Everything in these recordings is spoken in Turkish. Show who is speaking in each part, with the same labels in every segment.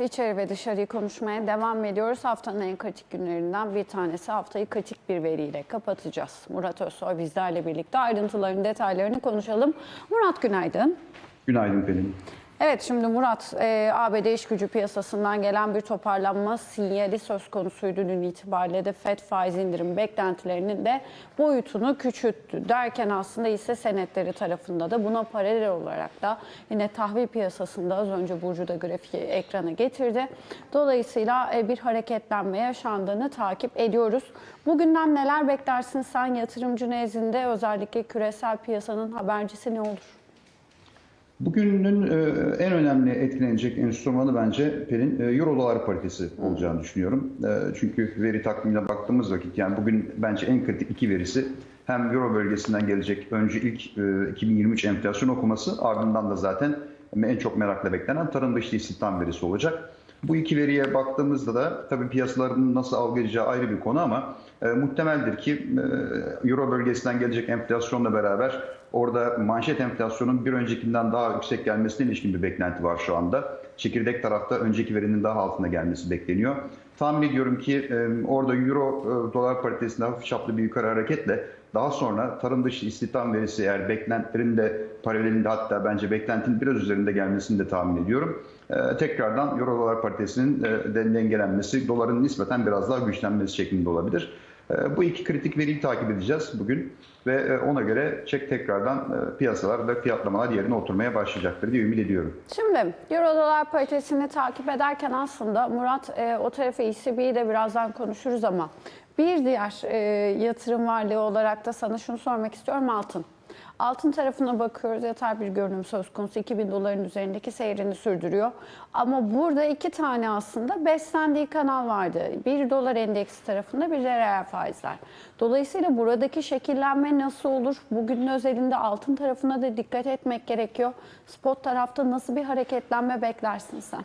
Speaker 1: İçeri ve dışarıyı konuşmaya devam ediyoruz. Haftanın en kritik günlerinden bir tanesi. Haftayı kritik bir veriyle kapatacağız. Murat Özsoy bizlerle birlikte ayrıntılarını, detaylarını konuşalım. Murat günaydın.
Speaker 2: Günaydın Pelin.
Speaker 1: Evet şimdi Murat, e, ABD iş gücü piyasasından gelen bir toparlanma sinyali söz konusuydu dün itibariyle de FED faiz indirim beklentilerinin de boyutunu küçülttü. Derken aslında hisse senetleri tarafında da buna paralel olarak da yine tahvil piyasasında az önce Burcu da grafiği ekrana getirdi. Dolayısıyla e, bir hareketlenme yaşandığını takip ediyoruz. Bugünden neler beklersin sen yatırımcı nezdinde özellikle küresel piyasanın habercisi ne olur?
Speaker 2: Bugünün e, en önemli etkilenecek enstrümanı bence Pelin e, Euro dolar paritesi olacağını düşünüyorum. E, Çünkü veri takvimine baktığımız vakit yani bugün bence en kritik iki verisi hem Euro bölgesinden gelecek önce ilk e, 2023 enflasyon okuması ardından da zaten en çok merakla beklenen tarım dışı istihdam verisi olacak. Bu iki veriye baktığımızda da tabii piyasaların nasıl algılayacağı ayrı bir konu ama e, muhtemeldir ki e, Euro bölgesinden gelecek enflasyonla beraber orada manşet enflasyonun bir öncekinden daha yüksek gelmesine ilişkin bir beklenti var şu anda. Çekirdek tarafta önceki verinin daha altına gelmesi bekleniyor. Tahmin ediyorum ki e, orada Euro e, dolar paritesinde hafif çaplı bir yukarı hareketle daha sonra tarım dışı istihdam verisi eğer beklentilerin de paralelinde hatta bence beklentinin biraz üzerinde gelmesini de tahmin ediyorum. Ee, tekrardan Euro dolar paritesinin e, dengelenmesi, doların nispeten biraz daha güçlenmesi şeklinde olabilir. Ee, bu iki kritik veriyi takip edeceğiz bugün ve e, ona göre çek tekrardan e, piyasalar ve fiyatlamalar yerine oturmaya başlayacaktır diye ümit ediyorum.
Speaker 1: Şimdi Euro dolar paritesini takip ederken aslında Murat e, o tarafı ECB'yi de birazdan konuşuruz ama bir diğer e, yatırım varlığı olarak da sana şunu sormak istiyorum altın. Altın tarafına bakıyoruz yatay bir görünüm söz konusu 2000 doların üzerindeki seyrini sürdürüyor. Ama burada iki tane aslında beslendiği kanal vardı. Bir dolar endeksi tarafında bir de reel faizler. Dolayısıyla buradaki şekillenme nasıl olur? Bugünün özelinde altın tarafına da dikkat etmek gerekiyor. Spot tarafta nasıl bir hareketlenme beklersin sen?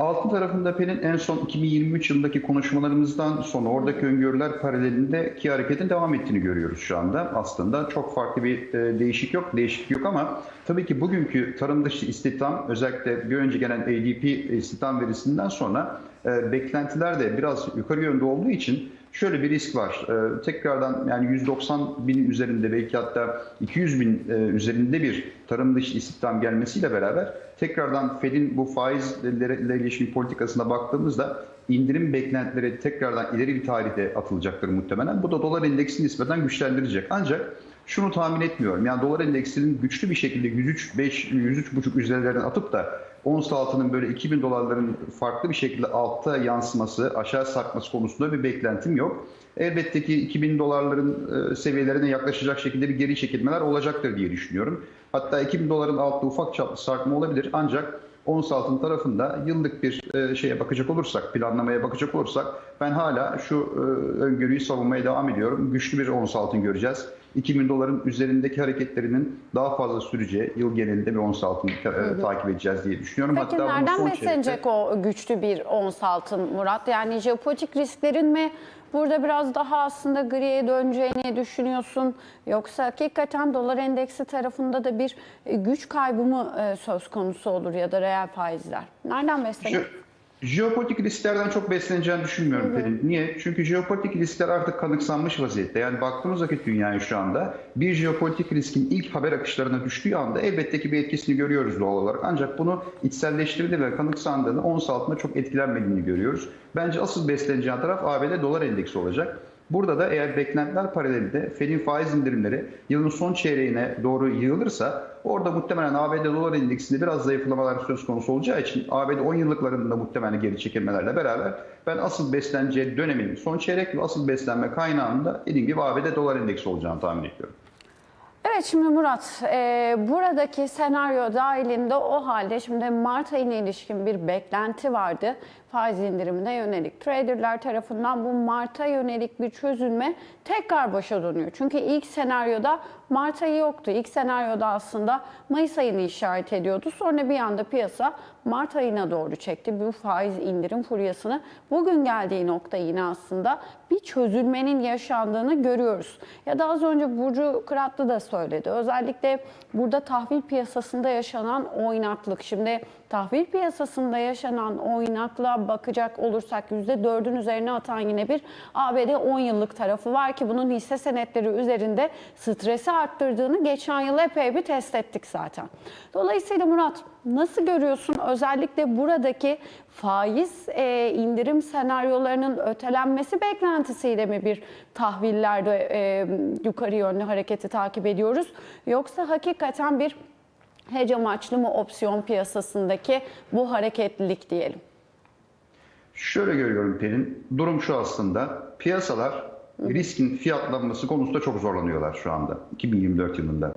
Speaker 2: Altın tarafında Pelin en son 2023 yılındaki konuşmalarımızdan sonra oradaki öngörüler paralelindeki hareketin devam ettiğini görüyoruz şu anda. Aslında çok farklı bir e, değişik yok, değişiklik yok ama tabii ki bugünkü tarım dışı istihdam özellikle bir önce gelen ADP istihdam verisinden sonra e, beklentiler de biraz yukarı yönde olduğu için şöyle bir risk var. Ee, tekrardan yani 190 bin üzerinde belki hatta 200 bin e, üzerinde bir tarım dışı istihdam gelmesiyle beraber tekrardan Fed'in bu faizlerle ilişkin politikasına baktığımızda indirim beklentileri tekrardan ileri bir tarihte atılacaktır muhtemelen. Bu da dolar endeksini nispeten güçlendirecek. Ancak şunu tahmin etmiyorum. Yani dolar endeksinin güçlü bir şekilde 103 5 103,5 üzerlerden atıp da ons altının böyle 2000 dolarların farklı bir şekilde altta yansıması, aşağı sarkması konusunda bir beklentim yok. Elbette ki 2000 dolarların e, seviyelerine yaklaşacak şekilde bir geri çekilmeler olacaktır diye düşünüyorum. Hatta 2000 doların altta ufak çaplı sarkma olabilir ancak ons altın tarafında yıllık bir e, şeye bakacak olursak, planlamaya bakacak olursak ben hala şu e, öngörüyü savunmaya devam ediyorum. Güçlü bir ons altın göreceğiz. 2000 doların üzerindeki hareketlerinin daha fazla süreceği yıl genelinde bir ons altın e, takip edeceğiz diye düşünüyorum.
Speaker 1: Peki
Speaker 2: Hatta
Speaker 1: nereden beslenecek
Speaker 2: çeyrekte-
Speaker 1: o güçlü bir ons altın Murat? Yani jeopolitik risklerin mi burada biraz daha aslında griye döneceğini düşünüyorsun? Yoksa hakikaten dolar endeksi tarafında da bir e, güç kaybı mı e, söz konusu olur ya da reel faizler? Nereden beslenir?
Speaker 2: Je- Jeopolitik risklerden çok besleneceğini düşünmüyorum Pelin. Niye? Çünkü jeopolitik riskler artık kanıksanmış vaziyette. Yani baktığımız vakit dünyaya şu anda bir jeopolitik riskin ilk haber akışlarına düştüğü anda elbette ki bir etkisini görüyoruz doğal olarak. Ancak bunu içselleştirdiği ve kanıksandığını ons altında çok etkilenmediğini görüyoruz. Bence asıl besleneceği taraf ABD dolar endeksi olacak. Burada da eğer beklentiler paralelinde Fed'in faiz indirimleri yılın son çeyreğine doğru yığılırsa orada muhtemelen ABD dolar endeksinde biraz zayıflamalar söz konusu olacağı için ABD 10 yıllıklarında muhtemelen geri çekilmelerle beraber ben asıl besleneceği dönemin son çeyrek ve asıl beslenme kaynağında dediğim gibi ABD dolar endeksi olacağını tahmin ediyorum.
Speaker 1: Evet şimdi Murat, e, buradaki senaryo dahilinde o halde şimdi Mart ayına ilişkin bir beklenti vardı. Faiz indirimine yönelik. Traderlar tarafından bu Mart'a yönelik bir çözülme tekrar başa dönüyor. Çünkü ilk senaryoda Mart ayı yoktu. İlk senaryoda aslında Mayıs ayını işaret ediyordu. Sonra bir anda piyasa Mart ayına doğru çekti bu faiz indirim furyasını. Bugün geldiği nokta yine aslında bir çözülmenin yaşandığını görüyoruz. Ya da az önce Burcu Kıratlı da söyledi. Özellikle burada tahvil piyasasında yaşanan oynaklık. Şimdi tahvil piyasasında yaşanan oynakla bakacak olursak %4'ün üzerine atan yine bir ABD 10 yıllık tarafı var ki bunun hisse senetleri üzerinde stresi arttırdığını geçen yıl epey bir test ettik zaten. Dolayısıyla Murat nasıl görüyorsun özellikle buradaki faiz e, indirim senaryolarının ötelenmesi beklentisiyle mi bir tahvillerde e, yukarı yönlü hareketi takip ediyoruz? Yoksa hakikaten bir hece amaçlı mı opsiyon piyasasındaki bu hareketlilik diyelim?
Speaker 2: Şöyle görüyorum Pelin. Durum şu aslında. Piyasalar riskin fiyatlanması konusunda çok zorlanıyorlar şu anda 2024 yılında.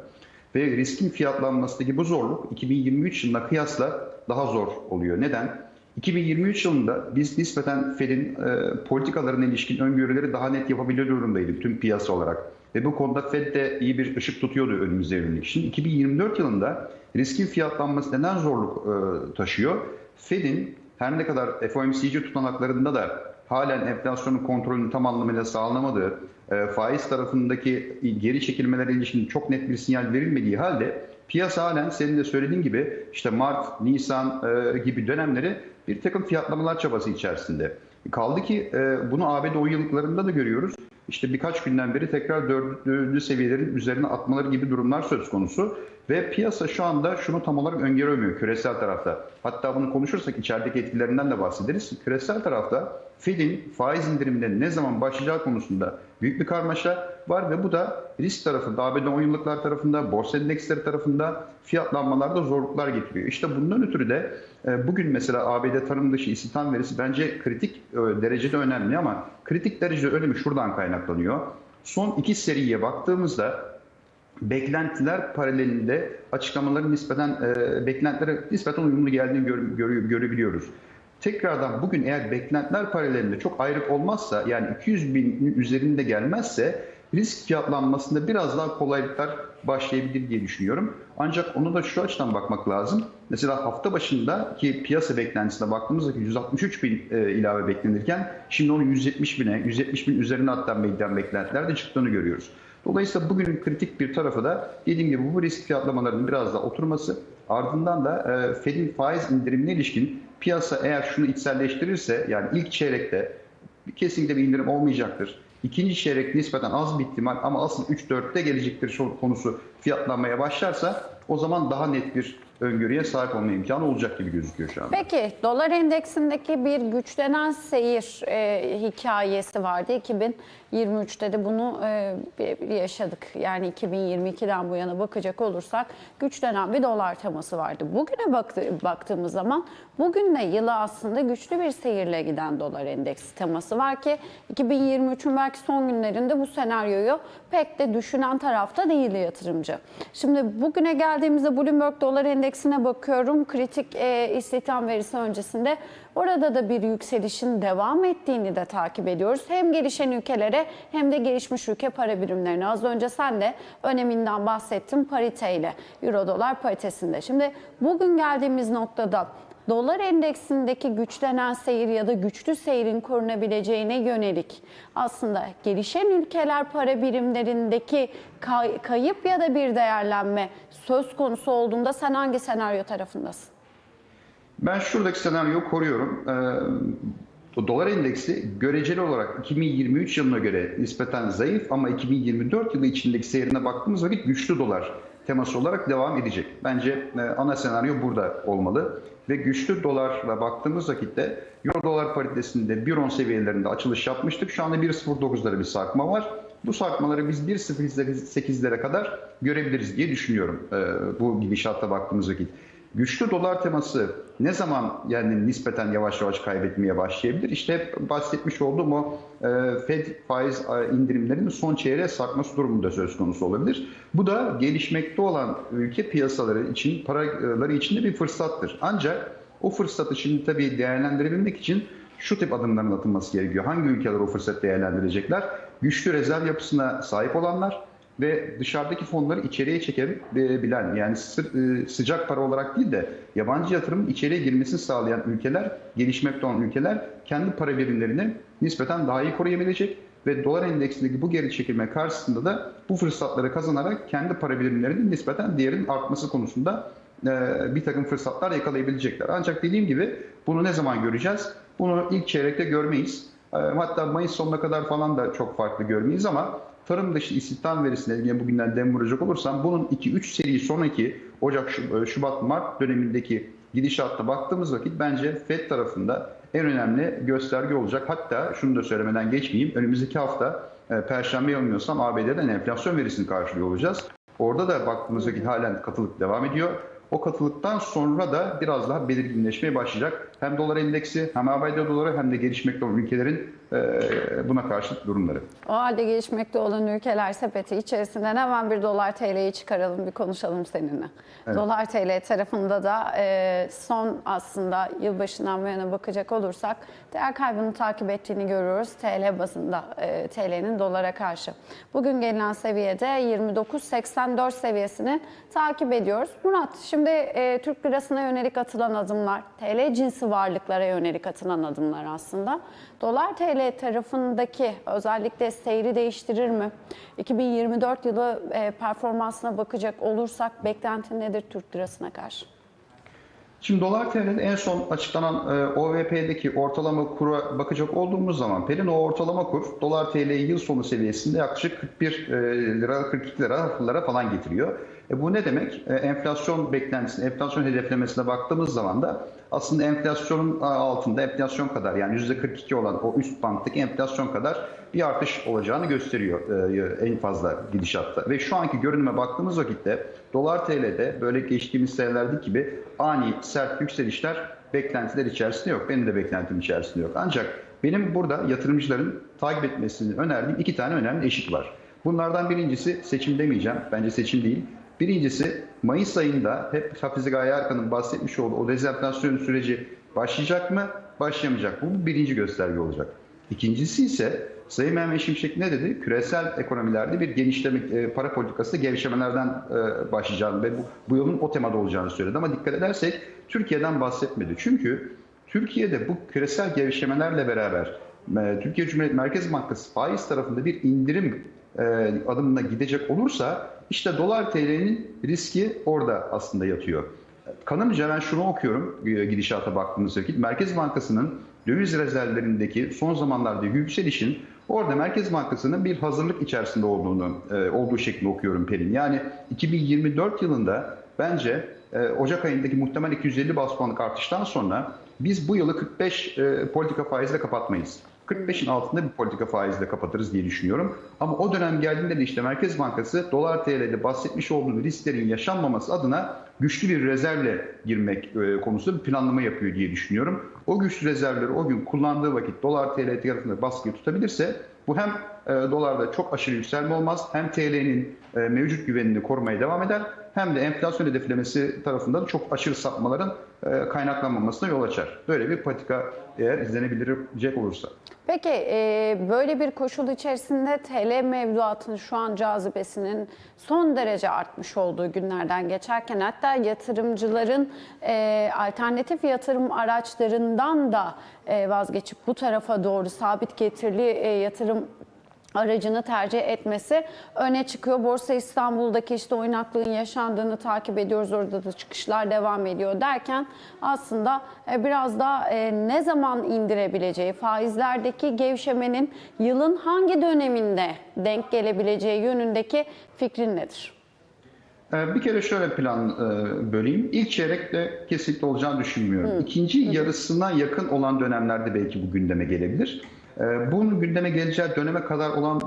Speaker 2: Ve riskin fiyatlanmasındaki bu zorluk 2023 yılına kıyasla daha zor oluyor. Neden? 2023 yılında biz nispeten Fed'in e, politikalarına ilişkin öngörüleri daha net yapabiliyor durumdaydık tüm piyasa olarak. Ve bu konuda Fed de iyi bir ışık tutuyordu önümüze yönelik. Şimdi 2024 yılında riskin fiyatlanması neden zorluk e, taşıyor? Fed'in her ne kadar FOMC tutanaklarında da halen enflasyonun kontrolünü tam anlamıyla sağlanamadığı, e, faiz tarafındaki geri çekilmelere ilişkin çok net bir sinyal verilmediği halde piyasa halen senin de söylediğin gibi işte Mart, Nisan e, gibi dönemleri bir takım fiyatlamalar çabası içerisinde. Kaldı ki e, bunu ABD 10 yıllıklarında da görüyoruz. İşte birkaç günden beri tekrar dördüncü seviyelerin üzerine atmaları gibi durumlar söz konusu. Ve piyasa şu anda şunu tam olarak öngöremiyor küresel tarafta. Hatta bunu konuşursak içerideki etkilerinden de bahsederiz. Küresel tarafta Fed'in faiz indiriminde ne zaman başlayacağı konusunda büyük bir karmaşa var ve bu da risk tarafında, ABD 10 yıllıklar tarafında, borsa endeksleri tarafında fiyatlanmalarda zorluklar getiriyor. İşte bundan ötürü de e, bugün mesela ABD tarım dışı istihdam verisi bence kritik e, derecede önemli ama kritik derecede önemi şuradan kaynaklanıyor. Son iki seriye baktığımızda beklentiler paralelinde açıklamaların nispeten e, beklentilere nispeten uyumlu geldiğini gör, gör, görebiliyoruz. Tekrardan bugün eğer beklentiler paralelinde çok ayrık olmazsa yani 200 bin üzerinde gelmezse risk fiyatlanmasında biraz daha kolaylıklar başlayabilir diye düşünüyorum. Ancak onu da şu açıdan bakmak lazım. Mesela hafta başında ki piyasa beklentisine baktığımızda 163 bin e, ilave beklenirken şimdi onu 170 bine, 170 bin üzerine hatta meydana beklentiler de çıktığını görüyoruz. Dolayısıyla bugünün kritik bir tarafı da dediğim gibi bu risk fiyatlamalarının biraz da oturması ardından da e, Fed'in faiz indirimine ilişkin piyasa eğer şunu içselleştirirse yani ilk çeyrekte kesinlikle bir indirim olmayacaktır. İkinci çeyrek nispeten az bir ihtimal ama asıl 3-4'te gelecektir konusu fiyatlanmaya başlarsa o zaman daha net bir öngörüye sahip olma imkanı olacak gibi gözüküyor şu anda.
Speaker 1: Peki dolar endeksindeki bir güçlenen seyir e, hikayesi vardı. 2023'te de bunu e, yaşadık. Yani 2022'den bu yana bakacak olursak güçlenen bir dolar teması vardı. Bugüne baktı, baktığımız zaman bugünle yılı aslında güçlü bir seyirle giden dolar endeksi teması var ki 2023'ün belki son günlerinde bu senaryoyu pek de düşünen tarafta değildi yatırımcı. Şimdi bugüne geldiğimizde Bloomberg dolar endeksine bakıyorum. Kritik e, istihdam verisi öncesinde orada da bir yükselişin devam ettiğini de takip ediyoruz. Hem gelişen ülkelere hem de gelişmiş ülke para birimlerine. Az önce sen de öneminden bahsettin pariteyle, euro dolar paritesinde. Şimdi bugün geldiğimiz noktada Dolar endeksindeki güçlenen seyir ya da güçlü seyrin korunabileceğine yönelik aslında gelişen ülkeler para birimlerindeki kay- kayıp ya da bir değerlenme söz konusu olduğunda sen hangi senaryo tarafındasın?
Speaker 2: Ben şuradaki senaryoyu koruyorum. Ee, dolar endeksi göreceli olarak 2023 yılına göre nispeten zayıf ama 2024 yılı içindeki seyrine baktığımız vakit güçlü dolar teması olarak devam edecek. Bence e, ana senaryo burada olmalı. Ve güçlü dolarla baktığımız vakitte Euro dolar paritesinde 1.10 seviyelerinde açılış yapmıştık. Şu anda 1.09'lara bir sarkma var. Bu sarkmaları biz 1.08'lere kadar görebiliriz diye düşünüyorum e, bu gidişatta baktığımız vakit. Güçlü dolar teması ne zaman yani nispeten yavaş yavaş kaybetmeye başlayabilir? İşte bahsetmiş olduğum o e, Fed faiz e, indirimlerinin son çeyreğe sarkması durumunda söz konusu olabilir. Bu da gelişmekte olan ülke piyasaları için, paraları için de bir fırsattır. Ancak o fırsatı şimdi tabii değerlendirebilmek için şu tip adımların atılması gerekiyor. Hangi ülkeler o fırsatı değerlendirecekler? Güçlü rezerv yapısına sahip olanlar, ve dışarıdaki fonları içeriye çekebilen yani sı- e, sıcak para olarak değil de yabancı yatırımın içeriye girmesini sağlayan ülkeler, gelişmekte olan ülkeler kendi para birimlerini nispeten daha iyi koruyabilecek ve dolar endeksindeki bu geri çekilme karşısında da bu fırsatları kazanarak kendi para birimlerinin nispeten değerinin artması konusunda e, bir takım fırsatlar yakalayabilecekler. Ancak dediğim gibi bunu ne zaman göreceğiz? Bunu ilk çeyrekte görmeyiz. E, hatta Mayıs sonuna kadar falan da çok farklı görmeyiz ama tarım dışı istihdam verisine ilgili bugünden dem vuracak olursam bunun 2-3 seri sonraki Ocak, Şub- Şubat, Mart dönemindeki gidişatta baktığımız vakit bence FED tarafında en önemli gösterge olacak. Hatta şunu da söylemeden geçmeyeyim. Önümüzdeki hafta e, Perşembe yanılmıyorsam ABD'den enflasyon verisini karşılıyor olacağız. Orada da baktığımız vakit halen katılık devam ediyor. O katılıktan sonra da biraz daha belirginleşmeye başlayacak. Hem dolar endeksi hem ABD doları hem de gelişmekte olan ülkelerin e, buna karşı durumları.
Speaker 1: O halde gelişmekte olan ülkeler sepeti içerisinden hemen bir dolar TL'yi çıkaralım bir konuşalım seninle.
Speaker 2: Evet.
Speaker 1: Dolar TL tarafında da e, son aslında yılbaşından bu yana bakacak olursak değer kaybını takip ettiğini görüyoruz TL bazında e, TL'nin dolara karşı. Bugün gelinen seviyede 29.84 seviyesini takip ediyoruz. Murat şimdi e, Türk lirasına yönelik atılan adımlar, TL cinsi varlıklara yönelik atılan adımlar aslında. Dolar TL tarafındaki özellikle seyri değiştirir mi? 2024 yılı e, performansına bakacak olursak beklenti nedir Türk lirasına karşı?
Speaker 2: Şimdi dolar TL'de en son açıklanan e, OVP'deki ortalama kura bakacak olduğumuz zaman Pelin o ortalama kur dolar TL yıl sonu seviyesinde yaklaşık 41 e, lira 42 liralara falan getiriyor. E, bu ne demek? E, enflasyon beklentisine, enflasyon hedeflemesine baktığımız zaman da aslında enflasyonun altında enflasyon kadar yani %42 olan o üst banttaki enflasyon kadar bir artış olacağını gösteriyor e, en fazla gidişatta. Ve şu anki görünüme baktığımız vakitte dolar TL'de böyle geçtiğimiz senelerdeki gibi ani sert yükselişler beklentiler içerisinde yok. Benim de beklentim içerisinde yok. Ancak benim burada yatırımcıların takip etmesini önerdiğim iki tane önemli eşik var. Bunlardan birincisi seçim demeyeceğim. Bence seçim değil. Birincisi Mayıs ayında hep Hafize Gaye Erkan'ın bahsetmiş olduğu o dezenflasyon süreci başlayacak mı, başlamayacak mı? Bu birinci gösterge olacak. İkincisi ise Sayın Mehmet Şimşek ne dedi? Küresel ekonomilerde bir genişleme, e, para politikası gevşemelerden e, başlayacağını ve bu, bu yolun o temada olacağını söyledi. Ama dikkat edersek Türkiye'den bahsetmedi. Çünkü Türkiye'de bu küresel gevşemelerle beraber e, Türkiye Cumhuriyet Merkez Bankası faiz tarafında bir indirim e, adımına gidecek olursa işte dolar TL'nin riski orada aslında yatıyor. Kanımca ben şunu okuyorum e, gidişata baktığımız vakit. Merkez Bankası'nın döviz rezervlerindeki son zamanlarda yükselişin orada Merkez Bankası'nın bir hazırlık içerisinde olduğunu e, olduğu şeklinde okuyorum Pelin. Yani 2024 yılında bence e, Ocak ayındaki muhtemel 250 bas puanlık artıştan sonra biz bu yılı 45 e, politika faizle kapatmayız. 45'in altında bir politika faizle kapatırız diye düşünüyorum. Ama o dönem geldiğinde de işte Merkez Bankası dolar TL'de bahsetmiş olduğu risklerin yaşanmaması adına güçlü bir rezervle girmek e, konusunda bir planlama yapıyor diye düşünüyorum. O güçlü rezervleri o gün kullandığı vakit dolar TL tarafında baskıyı tutabilirse bu hem e, dolarda çok aşırı yükselme olmaz hem TL'nin e, mevcut güvenini korumaya devam eder hem de enflasyon hedeflemesi tarafında da çok aşırı sapmaların e, kaynaklanmamasına yol açar. Böyle bir patika eğer izlenebilecek olursa.
Speaker 1: Peki e, böyle bir koşul içerisinde TL mevduatının şu an cazibesinin son derece artmış olduğu günlerden geçerken hatta yatırımcıların e, alternatif yatırım araçlarından da vazgeçip bu tarafa doğru sabit getirili yatırım aracını tercih etmesi öne çıkıyor. Borsa İstanbul'daki işte oynaklığın yaşandığını takip ediyoruz. Orada da çıkışlar devam ediyor derken aslında e, biraz da e, ne zaman indirebileceği, faizlerdeki gevşemenin yılın hangi döneminde denk gelebileceği yönündeki fikrin nedir?
Speaker 2: Ee, Bir kere şöyle plan e, böleyim. İlk çeyrekte kesinlikle olacağını düşünmüyorum. İkinci yarısına yakın olan dönemlerde belki bu gündeme gelebilir. Ee, Bunun gündeme geleceği döneme kadar olan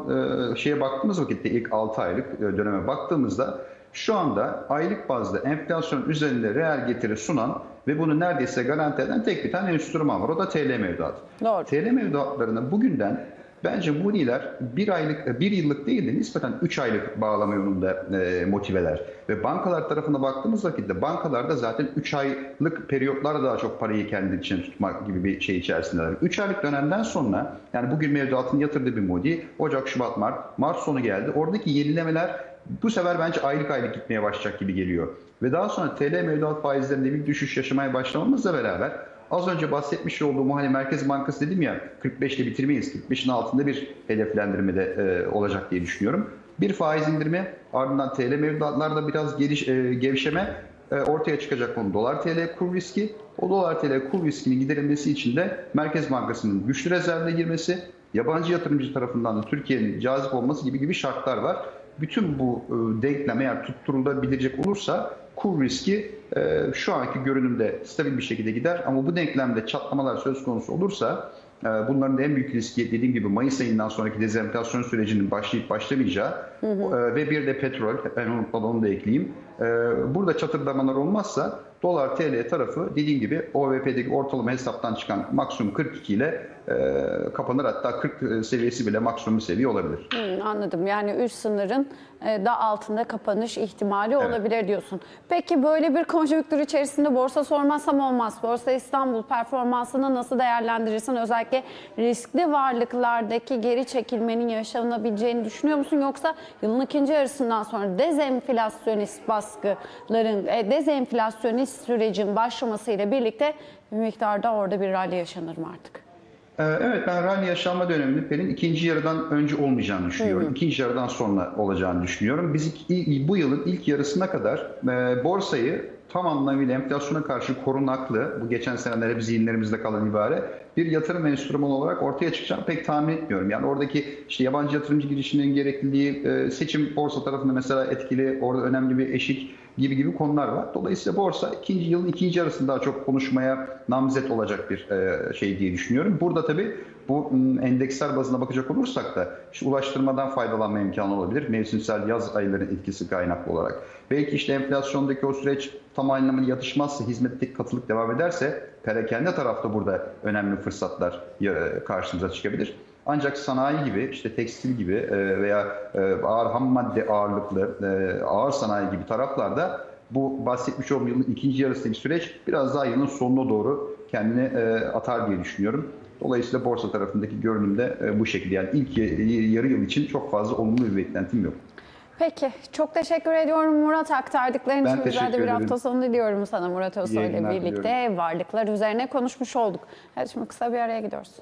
Speaker 2: e, şeye baktığımız vakitte ilk 6 aylık e, döneme baktığımızda şu anda aylık bazda enflasyon üzerinde reel getiri sunan ve bunu neredeyse garanti eden tek bir tane enstrüman var. O da TL mevduatı.
Speaker 1: Doğru.
Speaker 2: TL mevduatlarını bugünden bence Moody'ler bir aylık, bir yıllık değil de nispeten 3 aylık bağlama yolunda e, motiveler. Ve bankalar tarafına baktığımız vakitte bankalarda zaten 3 aylık periyotlarla daha çok parayı kendi içine tutmak gibi bir şey içerisindeler. 3 aylık dönemden sonra yani bugün mevduatını yatırdığı bir Moody Ocak, Şubat, Mart, Mart sonu geldi. Oradaki yenilemeler bu sefer bence aylık aylık gitmeye başlayacak gibi geliyor. Ve daha sonra TL mevduat faizlerinde bir düşüş yaşamaya başlamamızla beraber Az önce bahsetmiş olduğum hani Merkez Bankası dedim ya 45 ile bitirmeyiz. 45'in altında bir hedeflendirme de e, olacak diye düşünüyorum. Bir faiz indirimi ardından TL mevduatlarda biraz geliş, e, gevşeme e, ortaya çıkacak konu dolar TL kur riski. O dolar TL kur riskini giderilmesi için de Merkez Bankası'nın güçlü rezervine girmesi, yabancı yatırımcı tarafından da Türkiye'nin cazip olması gibi gibi şartlar var. Bütün bu e, denklem eğer tutturulabilecek olursa kur riski e, şu anki görünümde stabil bir şekilde gider ama bu denklemde çatlamalar söz konusu olursa e, bunların da en büyük riski dediğim gibi Mayıs ayından sonraki dezenflasyon sürecinin başlayıp başlamayacağı e, ve bir de petrol ben unutmadan onu da ekleyeyim. E, burada çatırdamalar olmazsa dolar TL tarafı dediğim gibi OVP'deki ortalama hesaptan çıkan maksimum 42 ile e, kapanır hatta 40 seviyesi bile maksimum seviye olabilir.
Speaker 1: Hmm, anladım. Yani üst sınırın e, da altında kapanış ihtimali
Speaker 2: Evet.
Speaker 1: olabilir diyorsun. Peki böyle bir konjonktür içerisinde borsa sormazsam olmaz. Borsa İstanbul performansını nasıl değerlendirirsin? Özellikle riskli varlıklardaki geri çekilmenin yaşanabileceğini düşünüyor musun? Yoksa yılın ikinci yarısından sonra dezenflasyonist baskıların, e, dezenflasyonist sürecin başlamasıyla birlikte bir miktarda orada bir rally yaşanır mı artık?
Speaker 2: Ee, Evet ben rally yaşanma döneminin Pelin ikinci yarıdan önce olmayacağını düşünüyorum. İkinci yarıdan sonra olacağını düşünüyorum. Biz bu yılın ilk yarısına kadar e, borsayı tam anlamıyla enflasyona karşı korunaklı, bu geçen senelerde hep zihinlerimizde kalan ibare, bir yatırım enstrümanı olarak ortaya çıkacağını pek tahmin etmiyorum. Yani oradaki işte yabancı yatırımcı girişinin gerekliliği, e, seçim borsa tarafında mesela etkili, orada önemli bir eşik gibi gibi konular var. Dolayısıyla borsa ikinci yılın ikinci yarısında daha çok konuşmaya namzet olacak bir e, şey diye düşünüyorum. Burada tabii bu m, endeksler bazına bakacak olursak da işte ulaştırmadan faydalanma imkanı olabilir. Mevsimsel yaz aylarının etkisi kaynaklı olarak. Belki işte enflasyondaki o süreç tam anlamıyla yatışmazsa, hizmetteki katılık devam ederse perakende tarafta burada önemli fırsatlar karşımıza çıkabilir. Ancak sanayi gibi, işte tekstil gibi e, veya e, ağır ham madde ağırlıklı ağır sanayi gibi taraflarda bu bahsetmiş olduğum yılın ikinci yarısındaki süreç biraz daha yılın sonuna doğru kendini atar diye düşünüyorum. Dolayısıyla borsa tarafındaki görünüm de e, bu şekilde. Yani ilk yarı yıl için çok fazla olumlu bir beklentim yok.
Speaker 1: Peki. Çok teşekkür ediyorum Murat aktardıkların
Speaker 2: Ben
Speaker 1: için. Güzel de bir hafta sonu diliyorum sana Murat Özsoy ile birlikte. Varlıklar üzerine konuşmuş olduk. Evet şimdi kısa bir araya gidiyoruz.